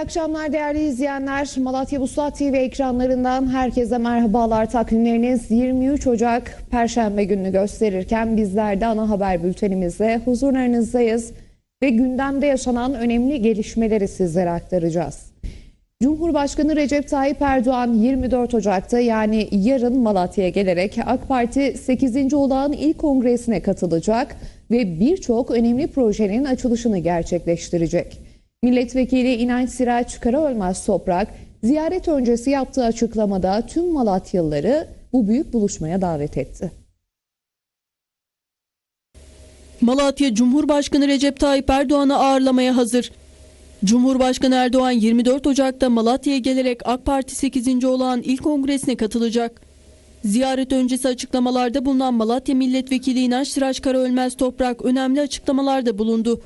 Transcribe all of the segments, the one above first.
Akşamlar değerli izleyenler. Malatya Vuslat TV ekranlarından herkese merhabalar. Takvimleriniz 23 Ocak Perşembe gününü gösterirken bizler de ana haber bültenimizde huzurlarınızdayız ve gündemde yaşanan önemli gelişmeleri sizlere aktaracağız. Cumhurbaşkanı Recep Tayyip Erdoğan 24 Ocak'ta yani yarın Malatya'ya gelerek AK Parti 8. olağan ilk kongresine katılacak ve birçok önemli projenin açılışını gerçekleştirecek. Milletvekili İnanç Siraç Karaölmez Toprak ziyaret öncesi yaptığı açıklamada tüm Malatyalıları bu büyük buluşmaya davet etti. Malatya Cumhurbaşkanı Recep Tayyip Erdoğan'ı ağırlamaya hazır. Cumhurbaşkanı Erdoğan 24 Ocak'ta Malatya'ya gelerek AK Parti 8. olağan ilk kongresine katılacak. Ziyaret öncesi açıklamalarda bulunan Malatya Milletvekili İnanç Sıraç Karaölmez Toprak önemli açıklamalarda bulundu.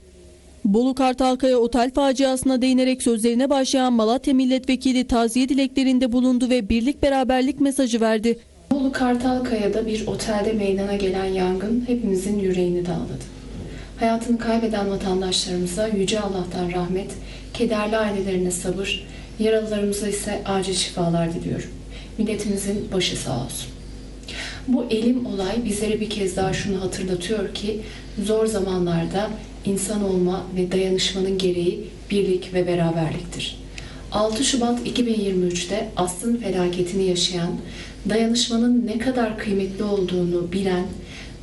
Bolu Kartalkaya otel faciasına değinerek sözlerine başlayan Malatya Milletvekili taziye dileklerinde bulundu ve birlik beraberlik mesajı verdi. Bolu Kartalkaya'da bir otelde meydana gelen yangın hepimizin yüreğini dağladı. Hayatını kaybeden vatandaşlarımıza Yüce Allah'tan rahmet, kederli ailelerine sabır, yaralılarımıza ise acil şifalar diliyorum. Milletimizin başı sağ olsun. Bu elim olay bizlere bir kez daha şunu hatırlatıyor ki zor zamanlarda insan olma ve dayanışmanın gereği birlik ve beraberliktir. 6 Şubat 2023'te Asrın felaketini yaşayan, dayanışmanın ne kadar kıymetli olduğunu bilen,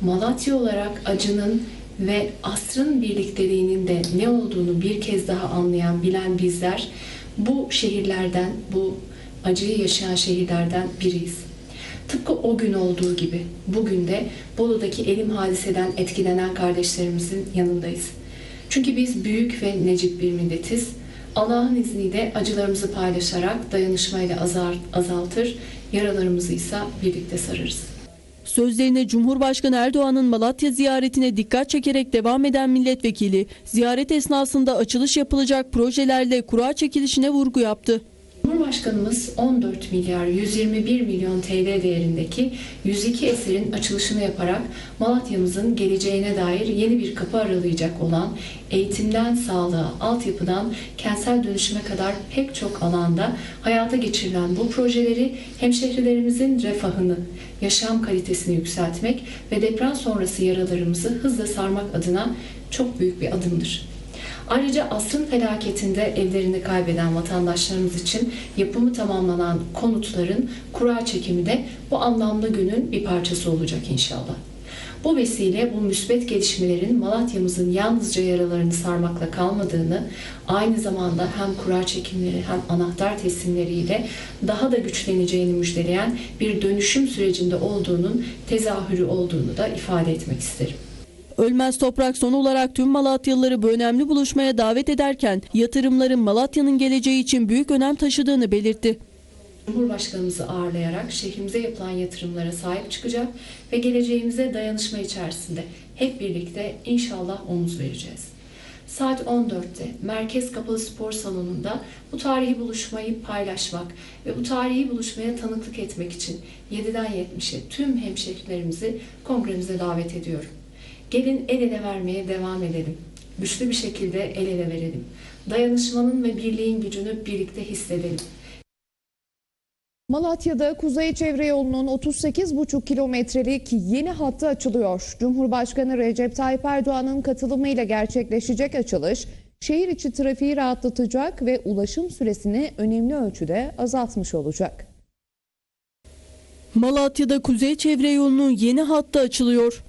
Malatya olarak acının ve asrın birlikteliğinin de ne olduğunu bir kez daha anlayan, bilen bizler bu şehirlerden, bu acıyı yaşayan şehirlerden biriyiz. Tıpkı o gün olduğu gibi bugün de Bolu'daki elim hadiseden etkilenen kardeşlerimizin yanındayız. Çünkü biz büyük ve necip bir milletiz. Allah'ın izniyle acılarımızı paylaşarak dayanışmayla azar, azaltır, yaralarımızı ise birlikte sararız. Sözlerine Cumhurbaşkanı Erdoğan'ın Malatya ziyaretine dikkat çekerek devam eden milletvekili, ziyaret esnasında açılış yapılacak projelerle kura çekilişine vurgu yaptı. Cumhurbaşkanımız 14 milyar 121 milyon TL değerindeki 102 eserin açılışını yaparak Malatya'mızın geleceğine dair yeni bir kapı aralayacak olan eğitimden sağlığa, altyapıdan kentsel dönüşüme kadar pek çok alanda hayata geçirilen bu projeleri hemşehrilerimizin refahını, yaşam kalitesini yükseltmek ve deprem sonrası yaralarımızı hızla sarmak adına çok büyük bir adımdır. Ayrıca asrın felaketinde evlerini kaybeden vatandaşlarımız için yapımı tamamlanan konutların kura çekimi de bu anlamda günün bir parçası olacak inşallah. Bu vesile bu müsbet gelişmelerin Malatya'mızın yalnızca yaralarını sarmakla kalmadığını, aynı zamanda hem kura çekimleri hem anahtar teslimleriyle daha da güçleneceğini müjdeleyen bir dönüşüm sürecinde olduğunun tezahürü olduğunu da ifade etmek isterim. Ölmez Toprak son olarak tüm Malatyalıları bu önemli buluşmaya davet ederken yatırımların Malatya'nın geleceği için büyük önem taşıdığını belirtti. Cumhurbaşkanımızı ağırlayarak şehrimize yapılan yatırımlara sahip çıkacak ve geleceğimize dayanışma içerisinde hep birlikte inşallah omuz vereceğiz. Saat 14'te Merkez Kapalı Spor Salonu'nda bu tarihi buluşmayı paylaşmak ve bu tarihi buluşmaya tanıklık etmek için 7'den 70'e tüm hemşehrilerimizi kongremize davet ediyorum. Gelin el ele vermeye devam edelim. Güçlü bir şekilde el ele verelim. Dayanışmanın ve birliğin gücünü birlikte hissedelim. Malatya'da Kuzey Çevre Yolu'nun 38,5 kilometrelik yeni hattı açılıyor. Cumhurbaşkanı Recep Tayyip Erdoğan'ın katılımıyla gerçekleşecek açılış, şehir içi trafiği rahatlatacak ve ulaşım süresini önemli ölçüde azaltmış olacak. Malatya'da Kuzey Çevre Yolu'nun yeni hattı açılıyor.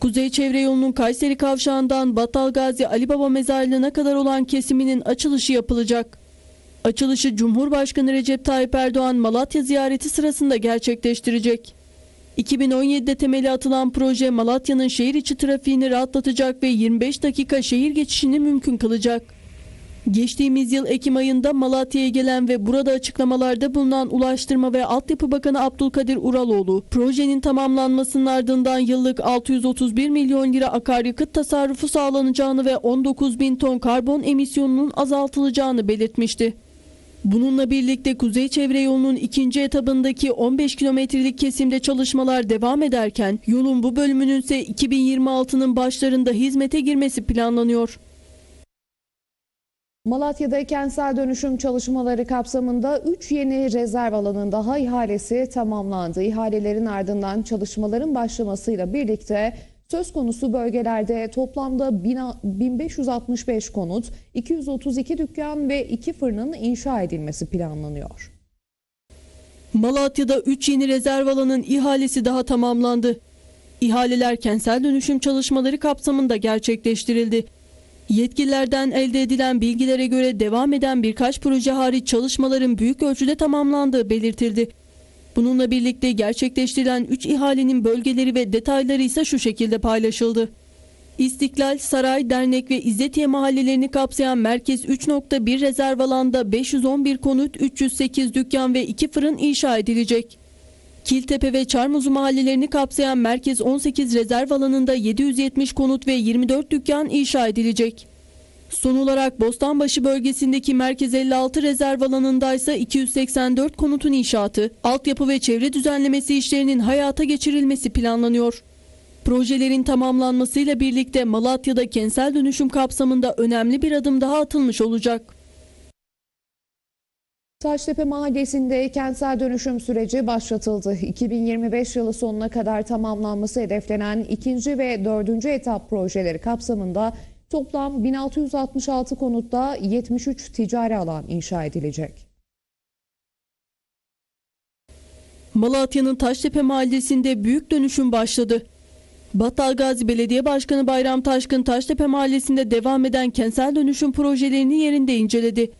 Kuzey Çevre Yolu'nun Kayseri Kavşağı'ndan Battalgazi Ali Baba Mezarlığı'na kadar olan kesiminin açılışı yapılacak. Açılışı Cumhurbaşkanı Recep Tayyip Erdoğan Malatya ziyareti sırasında gerçekleştirecek. 2017'de temeli atılan proje Malatya'nın şehir içi trafiğini rahatlatacak ve 25 dakika şehir geçişini mümkün kılacak. Geçtiğimiz yıl Ekim ayında Malatya'ya gelen ve burada açıklamalarda bulunan Ulaştırma ve Altyapı Bakanı Abdülkadir Uraloğlu, projenin tamamlanmasının ardından yıllık 631 milyon lira akaryakıt tasarrufu sağlanacağını ve 19 bin ton karbon emisyonunun azaltılacağını belirtmişti. Bununla birlikte Kuzey Çevre Yolu'nun ikinci etabındaki 15 kilometrelik kesimde çalışmalar devam ederken yolun bu bölümünün ise 2026'nın başlarında hizmete girmesi planlanıyor. Malatya'da kentsel dönüşüm çalışmaları kapsamında 3 yeni rezerv alanın daha ihalesi tamamlandı. İhalelerin ardından çalışmaların başlamasıyla birlikte söz konusu bölgelerde toplamda 1565 konut, 232 dükkan ve 2 fırının inşa edilmesi planlanıyor. Malatya'da 3 yeni rezerv alanın ihalesi daha tamamlandı. İhaleler kentsel dönüşüm çalışmaları kapsamında gerçekleştirildi. Yetkililerden elde edilen bilgilere göre devam eden birkaç proje hariç çalışmaların büyük ölçüde tamamlandığı belirtildi. Bununla birlikte gerçekleştirilen 3 ihalenin bölgeleri ve detayları ise şu şekilde paylaşıldı. İstiklal, Saray, Dernek ve İzzetiye mahallelerini kapsayan Merkez 3.1 rezerv alanda 511 konut, 308 dükkan ve 2 fırın inşa edilecek. Kiltepe ve Çarmızu mahallelerini kapsayan Merkez 18 rezerv alanında 770 konut ve 24 dükkan inşa edilecek. Son olarak Bostanbaşı bölgesindeki Merkez 56 rezerv alanında ise 284 konutun inşaatı, altyapı ve çevre düzenlemesi işlerinin hayata geçirilmesi planlanıyor. Projelerin tamamlanmasıyla birlikte Malatya'da kentsel dönüşüm kapsamında önemli bir adım daha atılmış olacak. Taştepe Mahallesi'nde kentsel dönüşüm süreci başlatıldı. 2025 yılı sonuna kadar tamamlanması hedeflenen ikinci ve dördüncü etap projeleri kapsamında toplam 1666 konutta 73 ticari alan inşa edilecek. Malatya'nın Taştepe Mahallesi'nde büyük dönüşüm başladı. Battalgazi Belediye Başkanı Bayram Taşkın Taştepe Mahallesi'nde devam eden kentsel dönüşüm projelerini yerinde inceledi.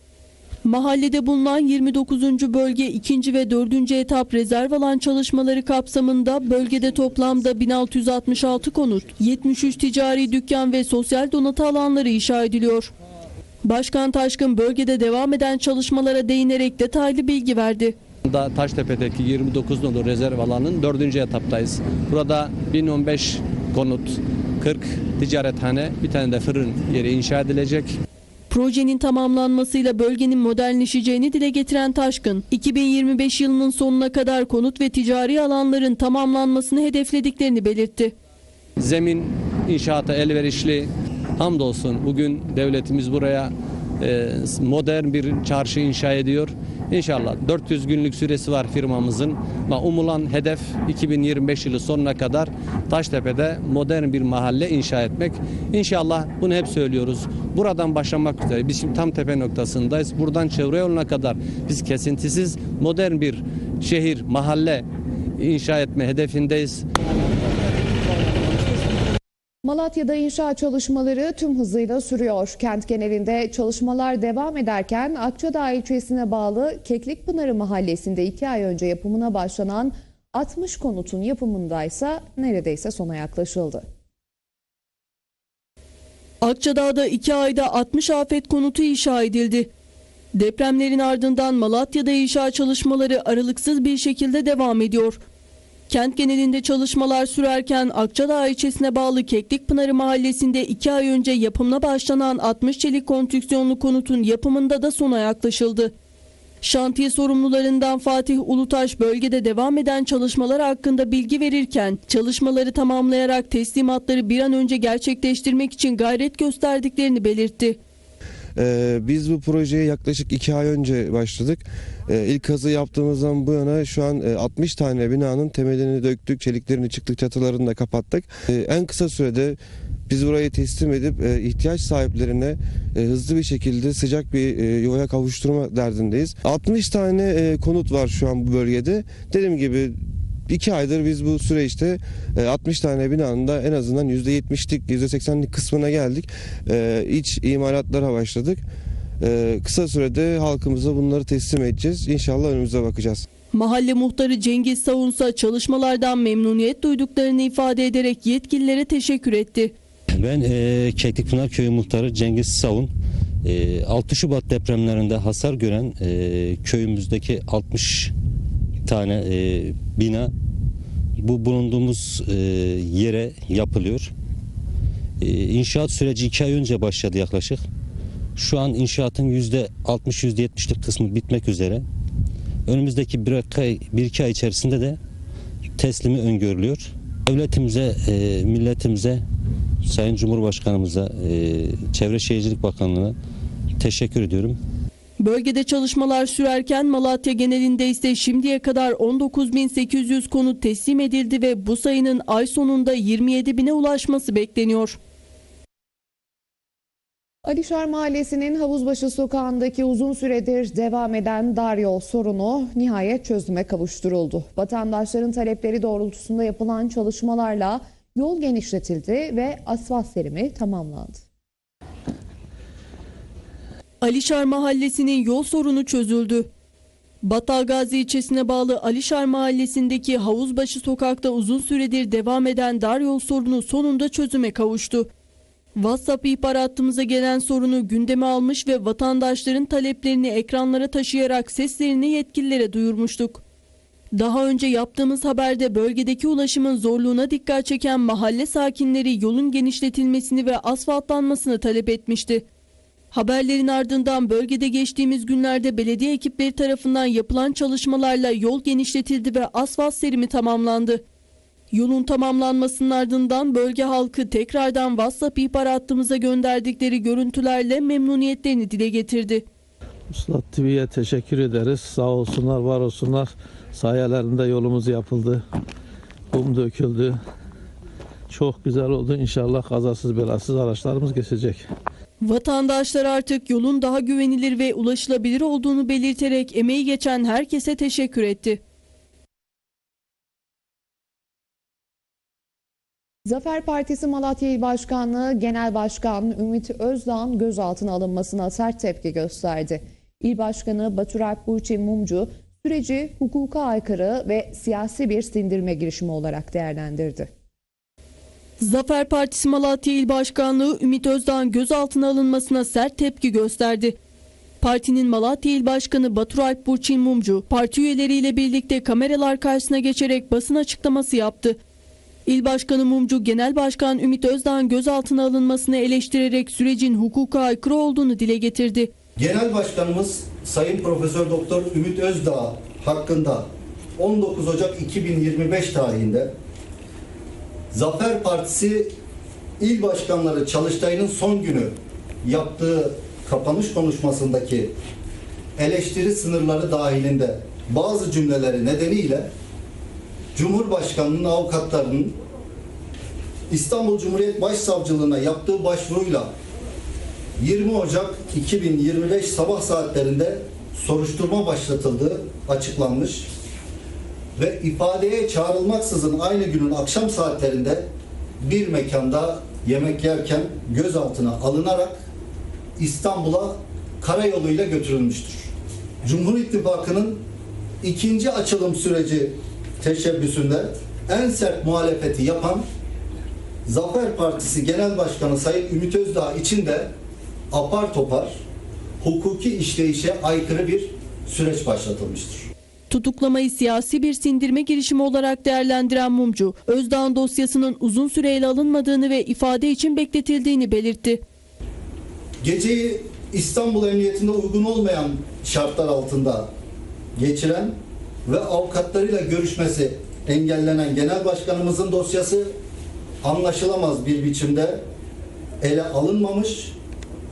Mahallede bulunan 29. bölge 2. ve 4. etap rezerv alan çalışmaları kapsamında bölgede toplamda 1666 konut, 73 ticari dükkan ve sosyal donatı alanları inşa ediliyor. Başkan Taşkın bölgede devam eden çalışmalara değinerek detaylı bilgi verdi. Da Taştepe'deki 29 nolu rezerv alanının 4. etaptayız. Burada 1015 konut, 40 ticarethane, bir tane de fırın yeri inşa edilecek. Projenin tamamlanmasıyla bölgenin modernleşeceğini dile getiren Taşkın, 2025 yılının sonuna kadar konut ve ticari alanların tamamlanmasını hedeflediklerini belirtti. Zemin inşaata elverişli. Hamdolsun bugün devletimiz buraya e, modern bir çarşı inşa ediyor. İnşallah 400 günlük süresi var firmamızın. Umulan hedef 2025 yılı sonuna kadar Taştepe'de modern bir mahalle inşa etmek. İnşallah bunu hep söylüyoruz. Buradan başlamak üzere. Biz şimdi tam tepe noktasındayız. Buradan çevre yoluna kadar biz kesintisiz modern bir şehir, mahalle inşa etme hedefindeyiz. Malatya'da inşaat çalışmaları tüm hızıyla sürüyor. Kent genelinde çalışmalar devam ederken Akçadağ ilçesine bağlı Keklikpınarı mahallesinde iki ay önce yapımına başlanan 60 konutun yapımındaysa neredeyse sona yaklaşıldı. Akçadağ'da 2 ayda 60 afet konutu inşa edildi. Depremlerin ardından Malatya'da inşaat çalışmaları aralıksız bir şekilde devam ediyor. Kent genelinde çalışmalar sürerken Akçadağ ilçesine bağlı Keklikpınarı mahallesinde 2 ay önce yapımına başlanan 60 çelik konstrüksiyonlu konutun yapımında da sona yaklaşıldı. Şantiye sorumlularından Fatih Ulutaş bölgede devam eden çalışmalar hakkında bilgi verirken çalışmaları tamamlayarak teslimatları bir an önce gerçekleştirmek için gayret gösterdiklerini belirtti. Ee, biz bu projeye yaklaşık iki ay önce başladık. Ee, ilk kazı yaptığımızdan bu yana şu an e, 60 tane binanın temelini döktük, çeliklerini çıktık, çatılarını da kapattık. Ee, en kısa sürede biz burayı teslim edip e, ihtiyaç sahiplerine e, hızlı bir şekilde sıcak bir e, yuvaya kavuşturma derdindeyiz. 60 tane e, konut var şu an bu bölgede. Dediğim gibi İki aydır biz bu süreçte e, 60 tane binanın da en azından %70'lik %80'lik kısmına geldik. E, İç imalatlara başladık. E, Kısa sürede halkımıza bunları teslim edeceğiz. İnşallah önümüze bakacağız. Mahalle muhtarı Cengiz Savunsa çalışmalardan memnuniyet duyduklarını ifade ederek yetkililere teşekkür etti. Ben e, Keklikpınar Köyü Muhtarı Cengiz Savun. E, 6 Şubat depremlerinde hasar gören e, köyümüzdeki 60 tane e, bina bu bulunduğumuz e, yere yapılıyor. E, inşaat süreci 2 ay önce başladı yaklaşık. Şu an inşaatın %60-%70'lik kısmı bitmek üzere. Önümüzdeki bir, ay, bir iki ay içerisinde de teslimi öngörülüyor. Devletimize, e, milletimize, Sayın Cumhurbaşkanımıza, e, Çevre Şehircilik Bakanlığı'na teşekkür ediyorum. Bölgede çalışmalar sürerken Malatya genelinde ise şimdiye kadar 19.800 konut teslim edildi ve bu sayının ay sonunda 27 bine ulaşması bekleniyor. Alişar Mahallesi'nin Havuzbaşı sokağındaki uzun süredir devam eden dar yol sorunu nihayet çözüme kavuşturuldu. Vatandaşların talepleri doğrultusunda yapılan çalışmalarla yol genişletildi ve asfalt serimi tamamlandı. Alişar Mahallesi'nin yol sorunu çözüldü. Battalgazi ilçesine bağlı Alişar Mahallesi'ndeki Havuzbaşı sokakta uzun süredir devam eden dar yol sorunu sonunda çözüme kavuştu. WhatsApp ihbar hattımıza gelen sorunu gündeme almış ve vatandaşların taleplerini ekranlara taşıyarak seslerini yetkililere duyurmuştuk. Daha önce yaptığımız haberde bölgedeki ulaşımın zorluğuna dikkat çeken mahalle sakinleri yolun genişletilmesini ve asfaltlanmasını talep etmişti. Haberlerin ardından bölgede geçtiğimiz günlerde belediye ekipleri tarafından yapılan çalışmalarla yol genişletildi ve asfalt serimi tamamlandı. Yolun tamamlanmasının ardından bölge halkı tekrardan WhatsApp ihbar hattımıza gönderdikleri görüntülerle memnuniyetlerini dile getirdi. Uslat TV'ye teşekkür ederiz. Sağ olsunlar, var olsunlar. Sayelerinde yolumuz yapıldı. Kum döküldü. Çok güzel oldu. İnşallah kazasız belasız araçlarımız geçecek. Vatandaşlar artık yolun daha güvenilir ve ulaşılabilir olduğunu belirterek emeği geçen herkese teşekkür etti. Zafer Partisi Malatya İl Başkanlığı Genel Başkan Ümit Özdağ'ın gözaltına alınmasına sert tepki gösterdi. İl Başkanı Baturalp Burçin Mumcu süreci hukuka aykırı ve siyasi bir sindirme girişimi olarak değerlendirdi. Zafer Partisi Malatya İl Başkanlığı Ümit Özdağ'ın gözaltına alınmasına sert tepki gösterdi. Partinin Malatya İl Başkanı Baturalp Burçin Mumcu, parti üyeleriyle birlikte kameralar karşısına geçerek basın açıklaması yaptı. İl Başkanı Mumcu, Genel Başkan Ümit Özdağ'ın gözaltına alınmasını eleştirerek sürecin hukuka aykırı olduğunu dile getirdi. Genel Başkanımız Sayın Profesör Doktor Ümit Özdağ hakkında 19 Ocak 2025 tarihinde Zafer Partisi İl Başkanları Çalıştayı'nın son günü yaptığı kapanış konuşmasındaki eleştiri sınırları dahilinde bazı cümleleri nedeniyle Cumhurbaşkanının avukatlarının İstanbul Cumhuriyet Başsavcılığına yaptığı başvuruyla 20 Ocak 2025 sabah saatlerinde soruşturma başlatıldığı açıklanmış ve ifadeye çağrılmaksızın aynı günün akşam saatlerinde bir mekanda yemek yerken gözaltına alınarak İstanbul'a karayoluyla götürülmüştür. Cumhur İttifakı'nın ikinci açılım süreci teşebbüsünde en sert muhalefeti yapan Zafer Partisi Genel Başkanı Sayın Ümit Özdağ için de apar topar hukuki işleyişe aykırı bir süreç başlatılmıştır. Tutuklamayı siyasi bir sindirme girişimi olarak değerlendiren Mumcu, Özdağ'ın dosyasının uzun süreyle alınmadığını ve ifade için bekletildiğini belirtti. Geceyi İstanbul Emniyetinde uygun olmayan şartlar altında geçiren ve avukatlarıyla görüşmesi engellenen genel başkanımızın dosyası anlaşılamaz bir biçimde ele alınmamış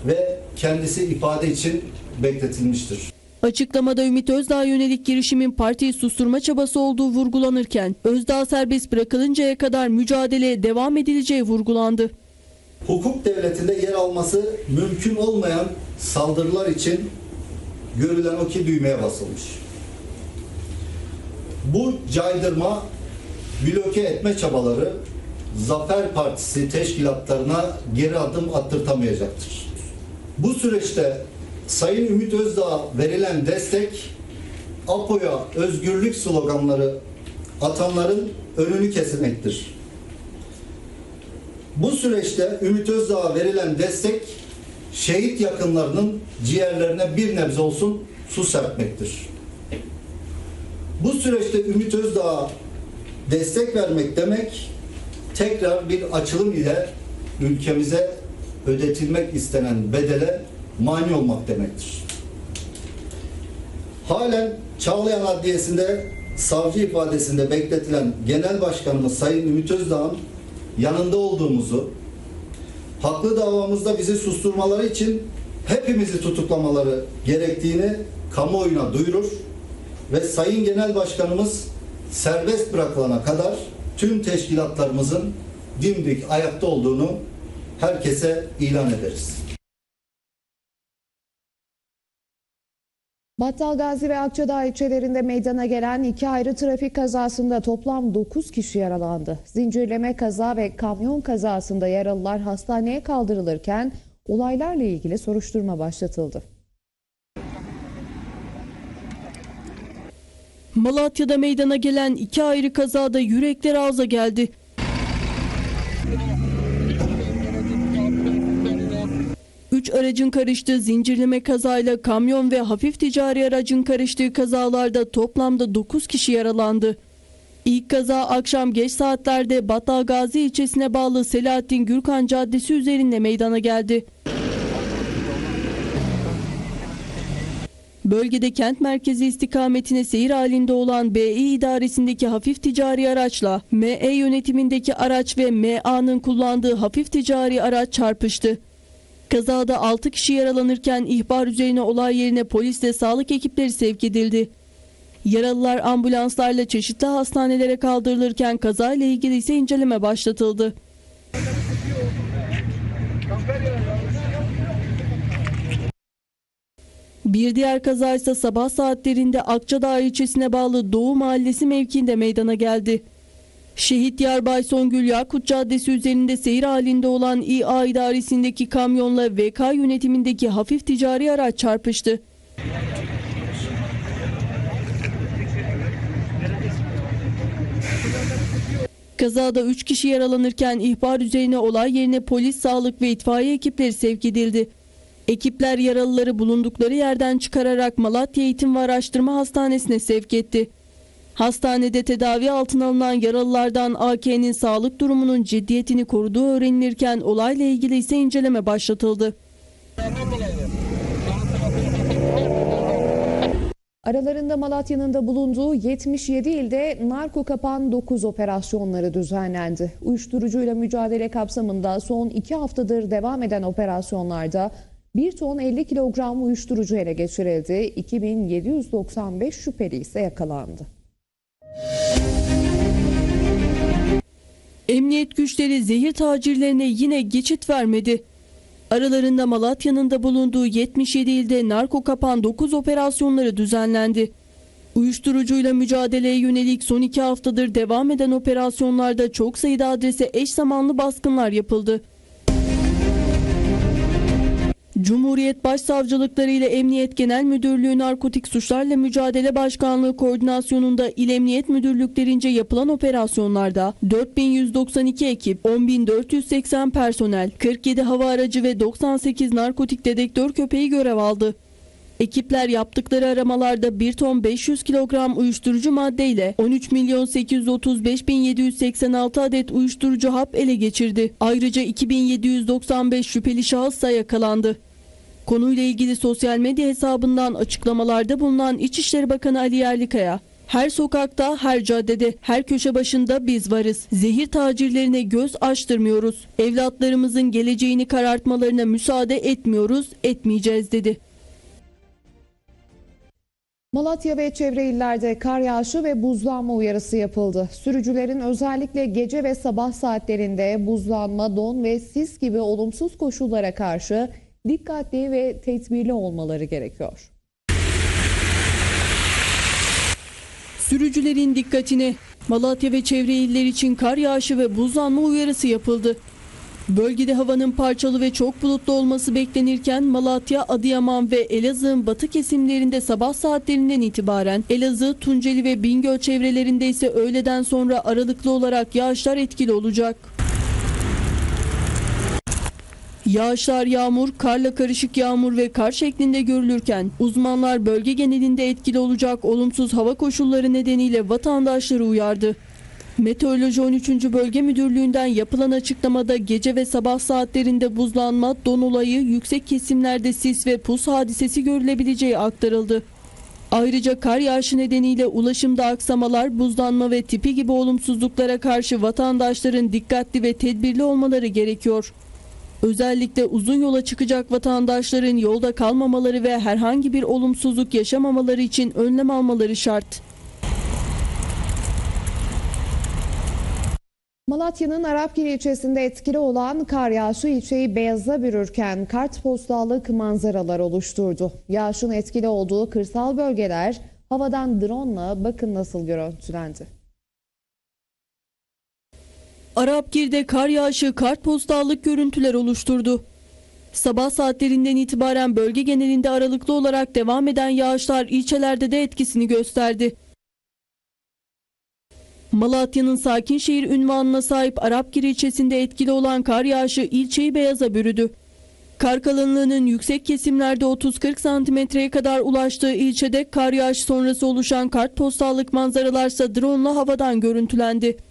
ve kendisi ifade için bekletilmiştir. Açıklamada Ümit Özdağ yönelik girişimin partiyi susturma çabası olduğu vurgulanırken Özdağ serbest bırakılıncaya kadar mücadeleye devam edileceği vurgulandı. hukuk devletinde yer alması mümkün olmayan saldırılar için görülen o ki düğmeye basılmış. Bu caydırma, bloke etme çabaları Zafer Partisi teşkilatlarına geri adım attırtamayacaktır. Bu süreçte Sayın Ümit Özdağ'a verilen destek APO'ya özgürlük sloganları atanların önünü kesmektir. Bu süreçte Ümit Özdağ'a verilen destek şehit yakınlarının ciğerlerine bir nebze olsun su serpmektir. Bu süreçte Ümit Özdağ'a destek vermek demek tekrar bir açılım ile ülkemize ödetilmek istenen bedele mani olmak demektir. Halen Çağlayan Adliyesi'nde savcı ifadesinde bekletilen Genel Başkanımız Sayın Ümit Özdağ'ın yanında olduğumuzu, haklı davamızda bizi susturmaları için hepimizi tutuklamaları gerektiğini kamuoyuna duyurur ve Sayın Genel Başkanımız serbest bırakılana kadar tüm teşkilatlarımızın dimdik ayakta olduğunu herkese ilan ederiz. Battalgazi ve Akçadağ ilçelerinde meydana gelen iki ayrı trafik kazasında toplam 9 kişi yaralandı. Zincirleme kaza ve kamyon kazasında yaralılar hastaneye kaldırılırken olaylarla ilgili soruşturma başlatıldı. Malatya'da meydana gelen iki ayrı kazada yürekler ağza geldi. Aracın karıştığı zincirleme kazayla kamyon ve hafif ticari aracın karıştığı kazalarda toplamda 9 kişi yaralandı. İlk kaza akşam geç saatlerde Battalgazi ilçesine bağlı Selahattin Gürkan Caddesi üzerinde meydana geldi. Bölgede kent merkezi istikametine seyir halinde olan Bİ idaresindeki hafif ticari araçla ME yönetimindeki araç ve MA'nın kullandığı hafif ticari araç çarpıştı. Kazada 6 kişi yaralanırken ihbar üzerine olay yerine polisle sağlık ekipleri sevk edildi. Yaralılar ambulanslarla çeşitli hastanelere kaldırılırken kazayla ilgili ise inceleme başlatıldı. Bir diğer kaza ise sabah saatlerinde Akçadağ ilçesine bağlı Doğu Mahallesi mevkiinde meydana geldi. Şehit Yarbay Songül Yakut Caddesi üzerinde seyir halinde olan İA idaresindeki kamyonla VK yönetimindeki hafif ticari araç çarpıştı. Kazada 3 kişi yaralanırken ihbar üzerine olay yerine polis, sağlık ve itfaiye ekipleri sevk edildi. Ekipler yaralıları bulundukları yerden çıkararak Malatya Eğitim ve Araştırma Hastanesi'ne sevk etti. Hastanede tedavi altına alınan yaralılardan AK'nin sağlık durumunun ciddiyetini koruduğu öğrenilirken olayla ilgili ise inceleme başlatıldı. Aralarında Malatya'nın da bulunduğu 77 ilde narko kapan 9 operasyonları düzenlendi. Uyuşturucuyla mücadele kapsamında son 2 haftadır devam eden operasyonlarda 1 ton 50 kilogram uyuşturucu ele geçirildi. 2795 şüpheli ise yakalandı. Emniyet güçleri zehir tacirlerine yine geçit vermedi. Aralarında Malatya'nın da bulunduğu 77 ilde narko kapan 9 operasyonları düzenlendi. Uyuşturucuyla mücadeleye yönelik son iki haftadır devam eden operasyonlarda çok sayıda adrese eş zamanlı baskınlar yapıldı. Cumhuriyet Başsavcılıkları ile Emniyet Genel Müdürlüğü Narkotik Suçlarla Mücadele Başkanlığı koordinasyonunda İl Emniyet Müdürlüklerince yapılan operasyonlarda 4192 ekip, 10480 personel, 47 hava aracı ve 98 narkotik dedektör köpeği görev aldı. Ekipler yaptıkları aramalarda 1 ton 500 kilogram uyuşturucu maddeyle 13 milyon 835 bin 786 adet uyuşturucu hap ele geçirdi. Ayrıca 2795 şüpheli şahıs da yakalandı. Konuyla ilgili sosyal medya hesabından açıklamalarda bulunan İçişleri Bakanı Ali Yerlikaya, her sokakta, her caddede, her köşe başında biz varız. Zehir tacirlerine göz açtırmıyoruz. Evlatlarımızın geleceğini karartmalarına müsaade etmiyoruz, etmeyeceğiz dedi. Malatya ve çevre illerde kar yağışı ve buzlanma uyarısı yapıldı. Sürücülerin özellikle gece ve sabah saatlerinde buzlanma, don ve sis gibi olumsuz koşullara karşı dikkatli ve tedbirli olmaları gerekiyor. Sürücülerin dikkatine Malatya ve çevre iller için kar yağışı ve buzlanma uyarısı yapıldı. Bölgede havanın parçalı ve çok bulutlu olması beklenirken Malatya, Adıyaman ve Elazığ'ın batı kesimlerinde sabah saatlerinden itibaren Elazığ, Tunceli ve Bingöl çevrelerinde ise öğleden sonra aralıklı olarak yağışlar etkili olacak. Yağışlar yağmur, karla karışık yağmur ve kar şeklinde görülürken uzmanlar bölge genelinde etkili olacak olumsuz hava koşulları nedeniyle vatandaşları uyardı. Meteoroloji 13. Bölge Müdürlüğü'nden yapılan açıklamada gece ve sabah saatlerinde buzlanma, don olayı, yüksek kesimlerde sis ve pus hadisesi görülebileceği aktarıldı. Ayrıca kar yağışı nedeniyle ulaşımda aksamalar, buzlanma ve tipi gibi olumsuzluklara karşı vatandaşların dikkatli ve tedbirli olmaları gerekiyor. Özellikle uzun yola çıkacak vatandaşların yolda kalmamaları ve herhangi bir olumsuzluk yaşamamaları için önlem almaları şart. Malatya'nın Arapgil ilçesinde etkili olan kar yağışı ilçeyi beyaza bürürken kartpostallık manzaralar oluşturdu. Yağışın etkili olduğu kırsal bölgeler havadan drone'la bakın nasıl görüntülendi. Arapgir'de kar yağışı kartpostallık görüntüler oluşturdu. Sabah saatlerinden itibaren bölge genelinde aralıklı olarak devam eden yağışlar ilçelerde de etkisini gösterdi. Malatya'nın sakin şehir ünvanına sahip Arapgir ilçesinde etkili olan kar yağışı ilçeyi beyaza bürüdü. Kar kalınlığının yüksek kesimlerde 30-40 santimetreye kadar ulaştığı ilçede kar yağışı sonrası oluşan kartpostallık manzaralarsa drone'la havadan görüntülendi.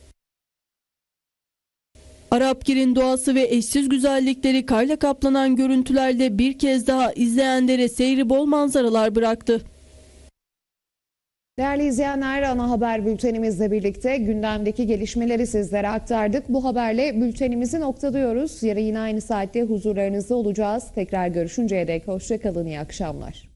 Arapgir'in doğası ve eşsiz güzellikleri karla kaplanan görüntülerle bir kez daha izleyenlere seyri bol manzaralar bıraktı. Değerli izleyenler ana haber bültenimizle birlikte gündemdeki gelişmeleri sizlere aktardık. Bu haberle bültenimizi noktalıyoruz. Yarın yine aynı saatte huzurlarınızda olacağız. Tekrar görüşünceye dek hoşçakalın iyi akşamlar.